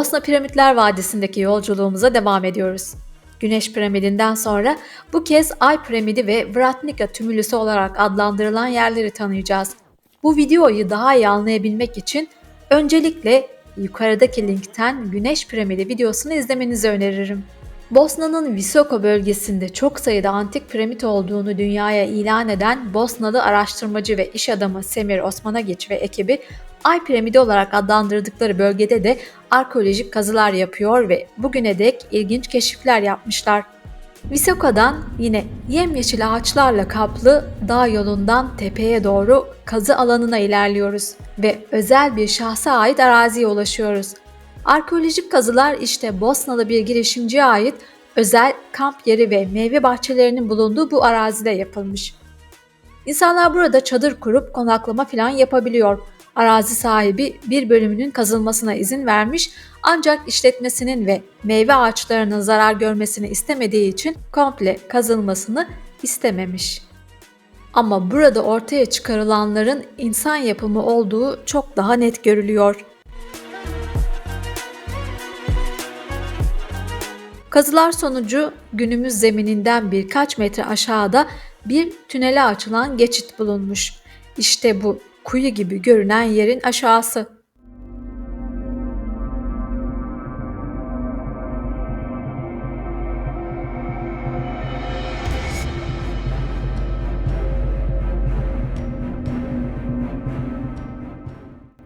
Bosna Piramitler Vadisi'ndeki yolculuğumuza devam ediyoruz. Güneş piramidinden sonra bu kez Ay piramidi ve Vratnika tümülüsü olarak adlandırılan yerleri tanıyacağız. Bu videoyu daha iyi anlayabilmek için öncelikle yukarıdaki linkten Güneş piramidi videosunu izlemenizi öneririm. Bosna'nın Visoko bölgesinde çok sayıda antik piramit olduğunu dünyaya ilan eden Bosnalı araştırmacı ve iş adamı Semir Osmanagiç ve ekibi Ay piramidi olarak adlandırdıkları bölgede de arkeolojik kazılar yapıyor ve bugüne dek ilginç keşifler yapmışlar. Visoko'dan yine yemyeşil ağaçlarla kaplı dağ yolundan tepeye doğru kazı alanına ilerliyoruz ve özel bir şahsa ait araziye ulaşıyoruz. Arkeolojik kazılar işte Bosnalı bir girişimciye ait özel kamp yeri ve meyve bahçelerinin bulunduğu bu arazide yapılmış. İnsanlar burada çadır kurup konaklama falan yapabiliyor. Arazi sahibi bir bölümünün kazılmasına izin vermiş ancak işletmesinin ve meyve ağaçlarının zarar görmesini istemediği için komple kazılmasını istememiş. Ama burada ortaya çıkarılanların insan yapımı olduğu çok daha net görülüyor. Kazılar sonucu günümüz zemininden birkaç metre aşağıda bir tünele açılan geçit bulunmuş. İşte bu kuyu gibi görünen yerin aşağısı.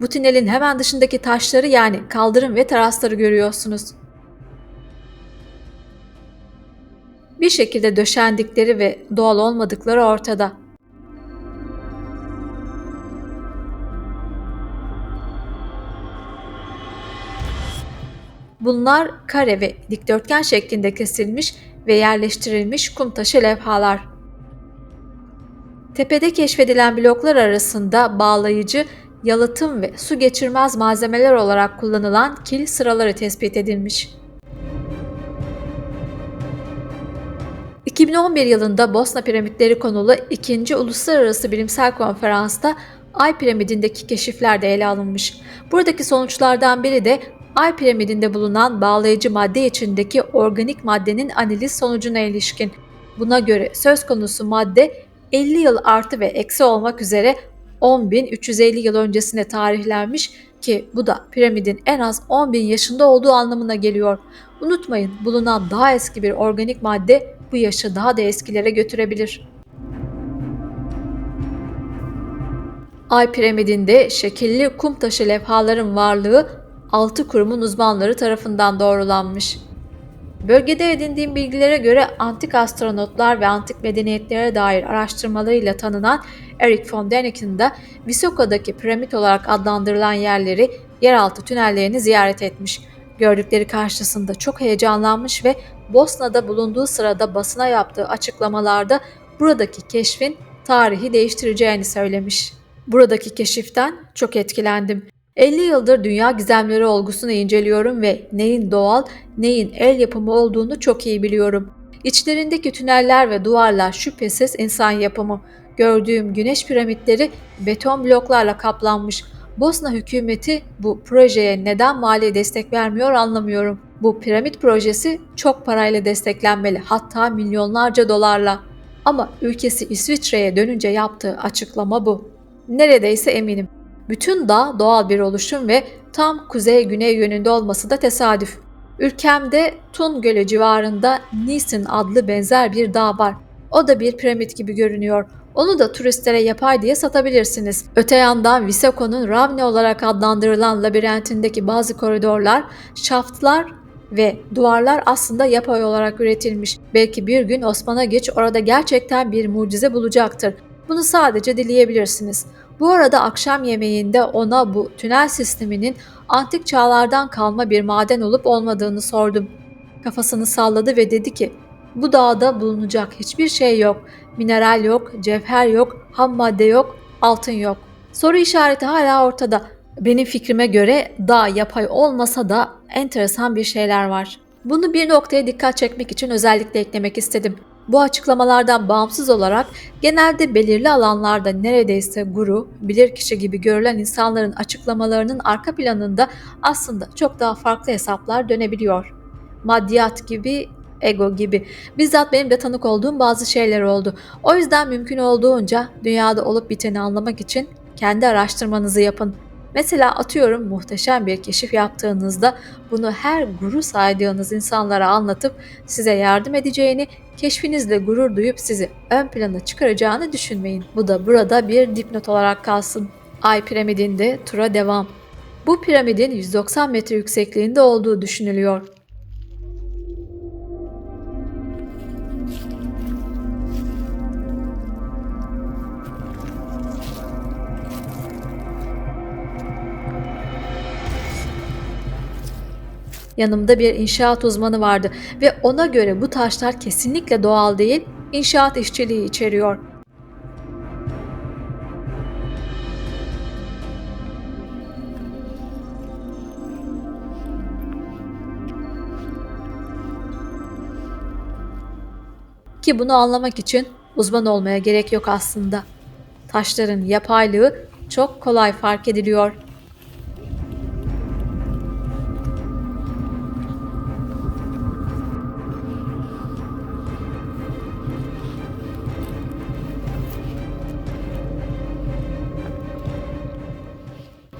Bu tünelin hemen dışındaki taşları yani kaldırım ve terasları görüyorsunuz. Bir şekilde döşendikleri ve doğal olmadıkları ortada. Bunlar kare ve dikdörtgen şeklinde kesilmiş ve yerleştirilmiş kum taşı levhalar. Tepede keşfedilen bloklar arasında bağlayıcı, yalıtım ve su geçirmez malzemeler olarak kullanılan kil sıraları tespit edilmiş. 2011 yılında Bosna piramitleri konulu 2. Uluslararası Bilimsel Konferans'ta Ay piramidindeki keşifler de ele alınmış. Buradaki sonuçlardan biri de Ay piramidinde bulunan bağlayıcı madde içindeki organik maddenin analiz sonucuna ilişkin. Buna göre söz konusu madde 50 yıl artı ve eksi olmak üzere 10.350 yıl öncesine tarihlenmiş ki bu da piramidin en az 10.000 yaşında olduğu anlamına geliyor. Unutmayın bulunan daha eski bir organik madde bu yaşı daha da eskilere götürebilir. Ay piramidinde şekilli kum taşı levhaların varlığı 6 kurumun uzmanları tarafından doğrulanmış. Bölgede edindiğim bilgilere göre antik astronotlar ve antik medeniyetlere dair araştırmalarıyla tanınan Eric von Däniken de Visoko'daki piramit olarak adlandırılan yerleri, yeraltı tünellerini ziyaret etmiş. Gördükleri karşısında çok heyecanlanmış ve Bosna'da bulunduğu sırada basına yaptığı açıklamalarda buradaki keşfin tarihi değiştireceğini söylemiş. Buradaki keşiften çok etkilendim. 50 yıldır dünya gizemleri olgusunu inceliyorum ve neyin doğal, neyin el yapımı olduğunu çok iyi biliyorum. İçlerindeki tüneller ve duvarlar şüphesiz insan yapımı. Gördüğüm güneş piramitleri beton bloklarla kaplanmış. Bosna hükümeti bu projeye neden mali destek vermiyor anlamıyorum. Bu piramit projesi çok parayla desteklenmeli hatta milyonlarca dolarla. Ama ülkesi İsviçre'ye dönünce yaptığı açıklama bu. Neredeyse eminim. Bütün dağ doğal bir oluşum ve tam kuzey-güney yönünde olması da tesadüf. Ülkemde Tun Gölü civarında Nisin adlı benzer bir dağ var. O da bir piramit gibi görünüyor. Onu da turistlere yapay diye satabilirsiniz. Öte yandan Viseko'nun Ravne olarak adlandırılan labirentindeki bazı koridorlar, şaftlar ve duvarlar aslında yapay olarak üretilmiş. Belki bir gün Osman'a geç orada gerçekten bir mucize bulacaktır. Bunu sadece dileyebilirsiniz. Bu arada akşam yemeğinde ona bu tünel sisteminin antik çağlardan kalma bir maden olup olmadığını sordum. Kafasını salladı ve dedi ki, bu dağda bulunacak hiçbir şey yok. Mineral yok, cevher yok, ham madde yok, altın yok. Soru işareti hala ortada. Benim fikrime göre dağ yapay olmasa da enteresan bir şeyler var. Bunu bir noktaya dikkat çekmek için özellikle eklemek istedim. Bu açıklamalardan bağımsız olarak genelde belirli alanlarda neredeyse guru, bilirkişi gibi görülen insanların açıklamalarının arka planında aslında çok daha farklı hesaplar dönebiliyor. Maddiyat gibi, ego gibi. Bizzat benim de tanık olduğum bazı şeyler oldu. O yüzden mümkün olduğunca dünyada olup biteni anlamak için kendi araştırmanızı yapın. Mesela atıyorum muhteşem bir keşif yaptığınızda bunu her guru saydığınız insanlara anlatıp size yardım edeceğini, keşfinizle gurur duyup sizi ön plana çıkaracağını düşünmeyin. Bu da burada bir dipnot olarak kalsın. Ay piramidinde tura devam. Bu piramidin 190 metre yüksekliğinde olduğu düşünülüyor. Yanımda bir inşaat uzmanı vardı ve ona göre bu taşlar kesinlikle doğal değil, inşaat işçiliği içeriyor. Ki bunu anlamak için uzman olmaya gerek yok aslında. Taşların yapaylığı çok kolay fark ediliyor.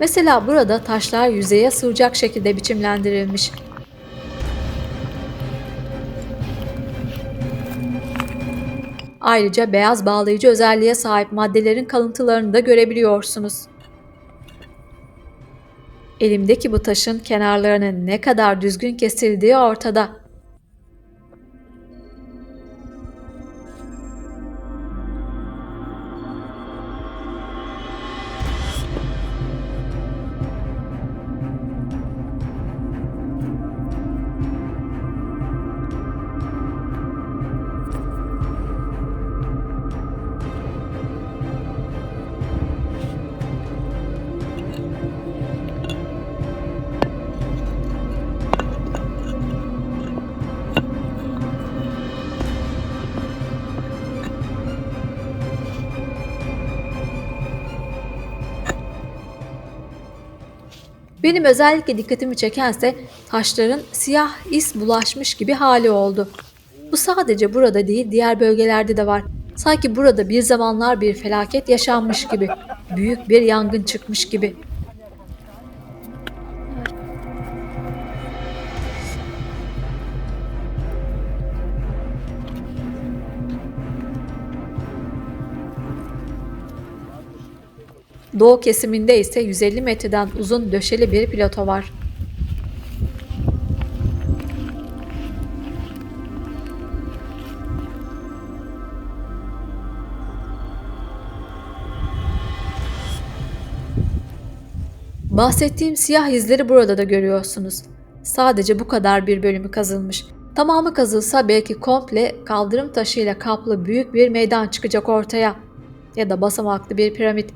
Mesela burada taşlar yüzeye sığacak şekilde biçimlendirilmiş. Ayrıca beyaz bağlayıcı özelliğe sahip maddelerin kalıntılarını da görebiliyorsunuz. Elimdeki bu taşın kenarlarının ne kadar düzgün kesildiği ortada. Benim özellikle dikkatimi çekense taşların siyah is bulaşmış gibi hali oldu. Bu sadece burada değil diğer bölgelerde de var. Sanki burada bir zamanlar bir felaket yaşanmış gibi. Büyük bir yangın çıkmış gibi. Doğu kesiminde ise 150 metreden uzun döşeli bir plato var. Bahsettiğim siyah izleri burada da görüyorsunuz. Sadece bu kadar bir bölümü kazılmış. Tamamı kazılsa belki komple kaldırım taşıyla kaplı büyük bir meydan çıkacak ortaya. Ya da basamaklı bir piramit.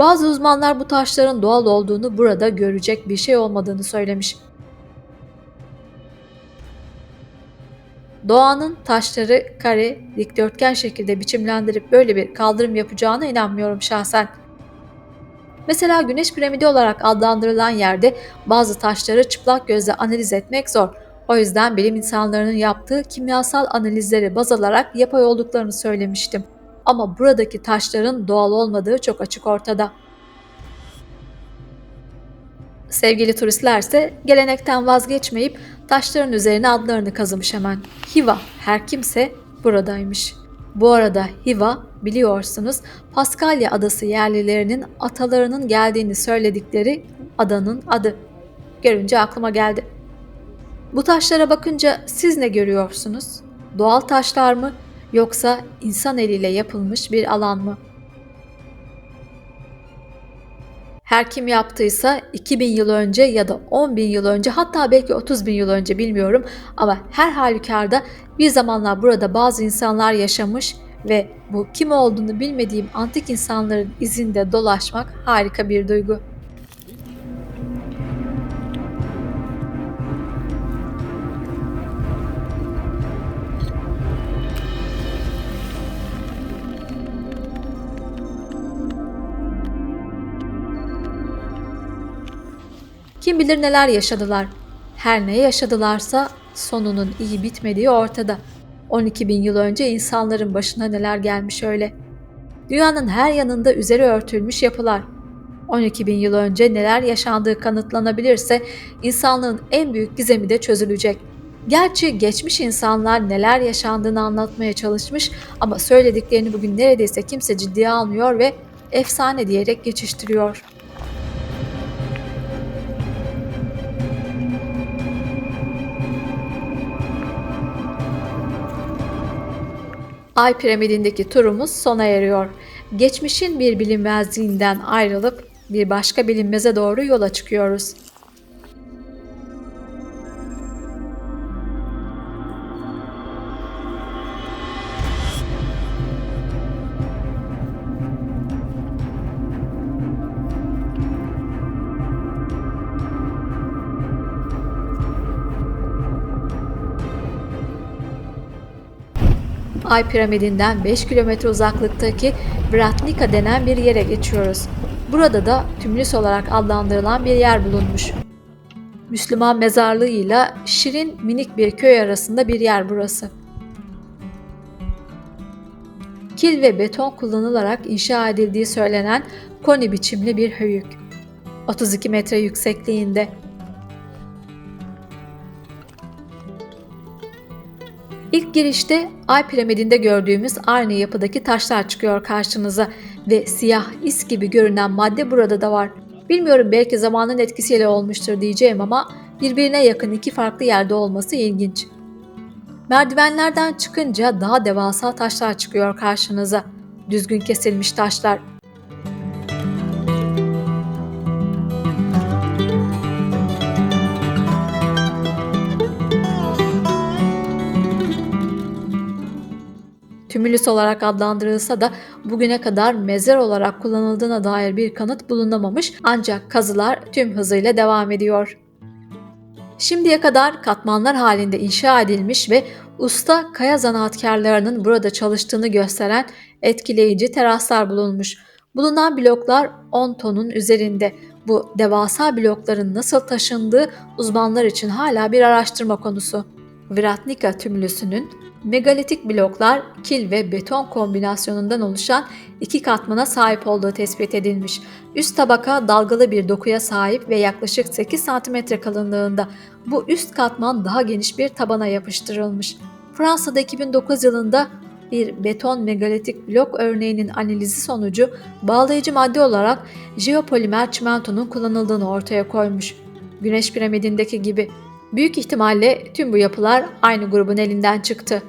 Bazı uzmanlar bu taşların doğal olduğunu burada görecek bir şey olmadığını söylemiş. Doğanın taşları kare, dikdörtgen şekilde biçimlendirip böyle bir kaldırım yapacağına inanmıyorum şahsen. Mesela güneş piramidi olarak adlandırılan yerde bazı taşları çıplak gözle analiz etmek zor. O yüzden bilim insanlarının yaptığı kimyasal analizleri baz alarak yapay olduklarını söylemiştim. Ama buradaki taşların doğal olmadığı çok açık ortada. Sevgili turistlerse gelenekten vazgeçmeyip taşların üzerine adlarını kazımış hemen. Hiva her kimse buradaymış. Bu arada Hiva biliyorsunuz Paskalya adası yerlilerinin atalarının geldiğini söyledikleri adanın adı. Görünce aklıma geldi. Bu taşlara bakınca siz ne görüyorsunuz? Doğal taşlar mı yoksa insan eliyle yapılmış bir alan mı? Her kim yaptıysa 2000 yıl önce ya da 10 bin yıl önce hatta belki 30 bin yıl önce bilmiyorum ama her halükarda bir zamanlar burada bazı insanlar yaşamış ve bu kim olduğunu bilmediğim antik insanların izinde dolaşmak harika bir duygu. Kim bilir neler yaşadılar. Her ne yaşadılarsa sonunun iyi bitmediği ortada. 12 bin yıl önce insanların başına neler gelmiş öyle. Dünyanın her yanında üzeri örtülmüş yapılar. 12 bin yıl önce neler yaşandığı kanıtlanabilirse insanlığın en büyük gizemi de çözülecek. Gerçi geçmiş insanlar neler yaşandığını anlatmaya çalışmış ama söylediklerini bugün neredeyse kimse ciddiye almıyor ve efsane diyerek geçiştiriyor. Ay piramidindeki turumuz sona eriyor. Geçmişin bir bilinmezliğinden ayrılıp bir başka bilinmeze doğru yola çıkıyoruz. Ay piramidinden 5 kilometre uzaklıktaki Vratnika denen bir yere geçiyoruz. Burada da Tümlüs olarak adlandırılan bir yer bulunmuş. Müslüman mezarlığıyla şirin minik bir köy arasında bir yer burası. Kil ve beton kullanılarak inşa edildiği söylenen koni biçimli bir höyük. 32 metre yüksekliğinde İlk girişte Ay piramidinde gördüğümüz aynı yapıdaki taşlar çıkıyor karşınıza ve siyah is gibi görünen madde burada da var. Bilmiyorum belki zamanın etkisiyle olmuştur diyeceğim ama birbirine yakın iki farklı yerde olması ilginç. Merdivenlerden çıkınca daha devasa taşlar çıkıyor karşınıza. Düzgün kesilmiş taşlar. Tümülüs olarak adlandırılsa da bugüne kadar mezar olarak kullanıldığına dair bir kanıt bulunamamış ancak kazılar tüm hızıyla devam ediyor. Şimdiye kadar katmanlar halinde inşa edilmiş ve usta kaya zanaatkarlarının burada çalıştığını gösteren etkileyici teraslar bulunmuş. Bulunan bloklar 10 tonun üzerinde. Bu devasa blokların nasıl taşındığı uzmanlar için hala bir araştırma konusu. Vratnika tümlüsünün megalitik bloklar kil ve beton kombinasyonundan oluşan iki katmana sahip olduğu tespit edilmiş. Üst tabaka dalgalı bir dokuya sahip ve yaklaşık 8 cm kalınlığında. Bu üst katman daha geniş bir tabana yapıştırılmış. Fransa'da 2009 yılında bir beton megalitik blok örneğinin analizi sonucu bağlayıcı madde olarak jeopolimer çimentonun kullanıldığını ortaya koymuş. Güneş piramidindeki gibi Büyük ihtimalle tüm bu yapılar aynı grubun elinden çıktı.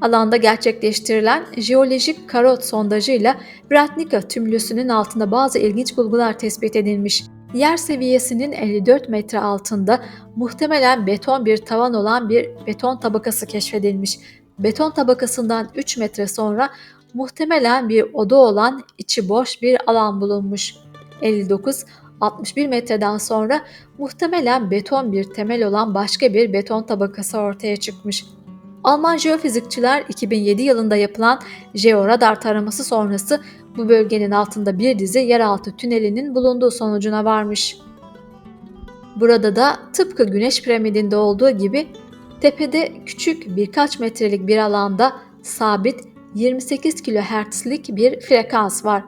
Alanda gerçekleştirilen jeolojik karot sondajıyla Vratnika tümlüsünün altında bazı ilginç bulgular tespit edilmiş. Yer seviyesinin 54 metre altında muhtemelen beton bir tavan olan bir beton tabakası keşfedilmiş. Beton tabakasından 3 metre sonra muhtemelen bir oda olan içi boş bir alan bulunmuş. 59 61 metreden sonra muhtemelen beton bir temel olan başka bir beton tabakası ortaya çıkmış. Alman jeofizikçiler 2007 yılında yapılan jeoradar taraması sonrası bu bölgenin altında bir dizi yeraltı tünelinin bulunduğu sonucuna varmış. Burada da tıpkı Güneş piramidinde olduğu gibi tepede küçük birkaç metrelik bir alanda sabit 28 kHz'lik bir frekans var.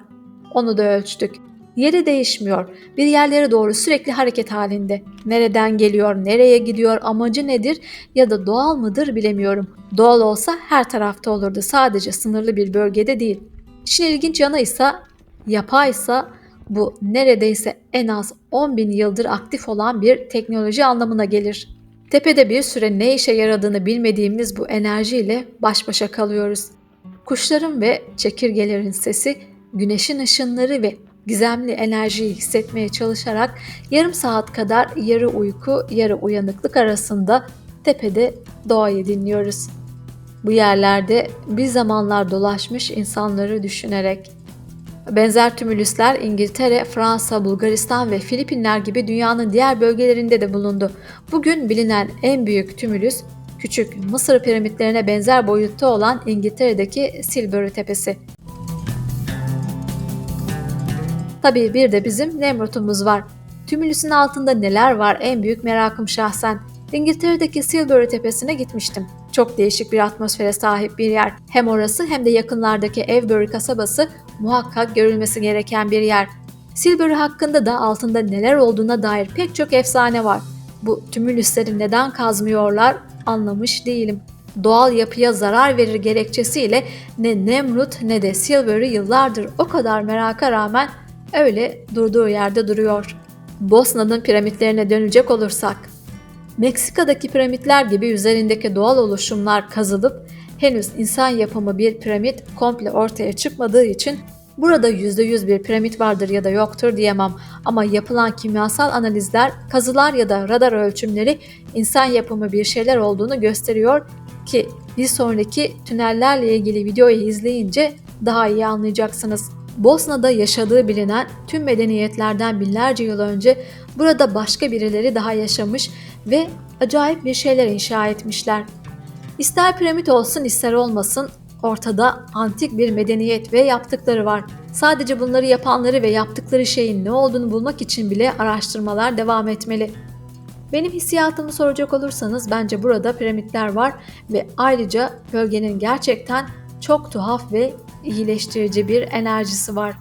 Onu da ölçtük. Yeri değişmiyor. Bir yerlere doğru sürekli hareket halinde. Nereden geliyor, nereye gidiyor, amacı nedir ya da doğal mıdır bilemiyorum. Doğal olsa her tarafta olurdu. Sadece sınırlı bir bölgede değil. İşin ilginç yanı ise yapaysa bu neredeyse en az 10 bin yıldır aktif olan bir teknoloji anlamına gelir. Tepede bir süre ne işe yaradığını bilmediğimiz bu enerjiyle baş başa kalıyoruz. Kuşların ve çekirgelerin sesi, güneşin ışınları ve gizemli enerjiyi hissetmeye çalışarak yarım saat kadar yarı uyku, yarı uyanıklık arasında tepede doğayı dinliyoruz. Bu yerlerde bir zamanlar dolaşmış insanları düşünerek Benzer tümülüsler İngiltere, Fransa, Bulgaristan ve Filipinler gibi dünyanın diğer bölgelerinde de bulundu. Bugün bilinen en büyük tümülüs, küçük Mısır piramitlerine benzer boyutta olan İngiltere'deki Silbury Tepesi. Tabii bir de bizim Nemrut'umuz var. Tümülüsün altında neler var en büyük merakım şahsen. İngiltere'deki Silbury Tepesi'ne gitmiştim. Çok değişik bir atmosfere sahip bir yer. Hem orası hem de yakınlardaki Avebury kasabası muhakkak görülmesi gereken bir yer. Silbury hakkında da altında neler olduğuna dair pek çok efsane var. Bu tümülüsleri neden kazmıyorlar anlamış değilim. Doğal yapıya zarar verir gerekçesiyle ne Nemrut ne de Silbury yıllardır o kadar meraka rağmen öyle durduğu yerde duruyor. Bosna'nın piramitlerine dönecek olursak, Meksika'daki piramitler gibi üzerindeki doğal oluşumlar kazılıp henüz insan yapımı bir piramit komple ortaya çıkmadığı için burada %100 bir piramit vardır ya da yoktur diyemem ama yapılan kimyasal analizler, kazılar ya da radar ölçümleri insan yapımı bir şeyler olduğunu gösteriyor ki bir sonraki tünellerle ilgili videoyu izleyince daha iyi anlayacaksınız. Bosna'da yaşadığı bilinen tüm medeniyetlerden binlerce yıl önce burada başka birileri daha yaşamış ve acayip bir şeyler inşa etmişler. İster piramit olsun ister olmasın ortada antik bir medeniyet ve yaptıkları var. Sadece bunları yapanları ve yaptıkları şeyin ne olduğunu bulmak için bile araştırmalar devam etmeli. Benim hissiyatımı soracak olursanız bence burada piramitler var ve ayrıca bölgenin gerçekten çok tuhaf ve iyileştirici bir enerjisi var.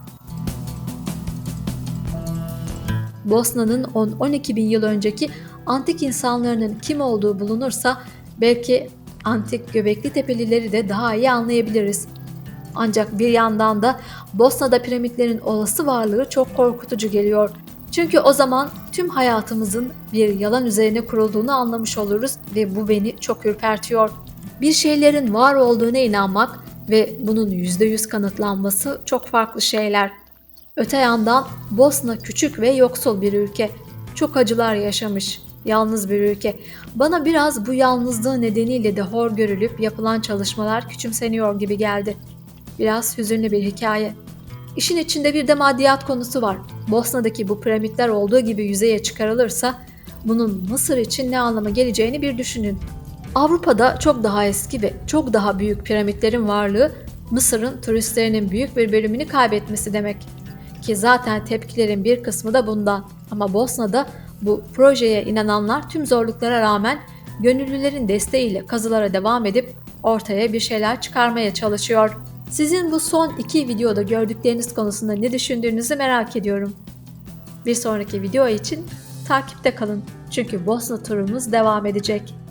Bosna'nın 10-12 bin yıl önceki antik insanlarının kim olduğu bulunursa belki antik Göbekli Tepelileri de daha iyi anlayabiliriz. Ancak bir yandan da Bosna'da piramitlerin olası varlığı çok korkutucu geliyor. Çünkü o zaman tüm hayatımızın bir yalan üzerine kurulduğunu anlamış oluruz ve bu beni çok ürpertiyor. Bir şeylerin var olduğuna inanmak ve bunun %100 kanıtlanması çok farklı şeyler. Öte yandan Bosna küçük ve yoksul bir ülke. Çok acılar yaşamış, yalnız bir ülke. Bana biraz bu yalnızlığı nedeniyle de hor görülüp yapılan çalışmalar küçümseniyor gibi geldi. Biraz hüzünlü bir hikaye. İşin içinde bir de maddiyat konusu var. Bosna'daki bu piramitler olduğu gibi yüzeye çıkarılırsa bunun Mısır için ne anlama geleceğini bir düşünün. Avrupa'da çok daha eski ve çok daha büyük piramitlerin varlığı Mısır'ın turistlerinin büyük bir bölümünü kaybetmesi demek. Ki zaten tepkilerin bir kısmı da bundan. Ama Bosna'da bu projeye inananlar tüm zorluklara rağmen gönüllülerin desteğiyle kazılara devam edip ortaya bir şeyler çıkarmaya çalışıyor. Sizin bu son iki videoda gördükleriniz konusunda ne düşündüğünüzü merak ediyorum. Bir sonraki video için takipte kalın. Çünkü Bosna turumuz devam edecek.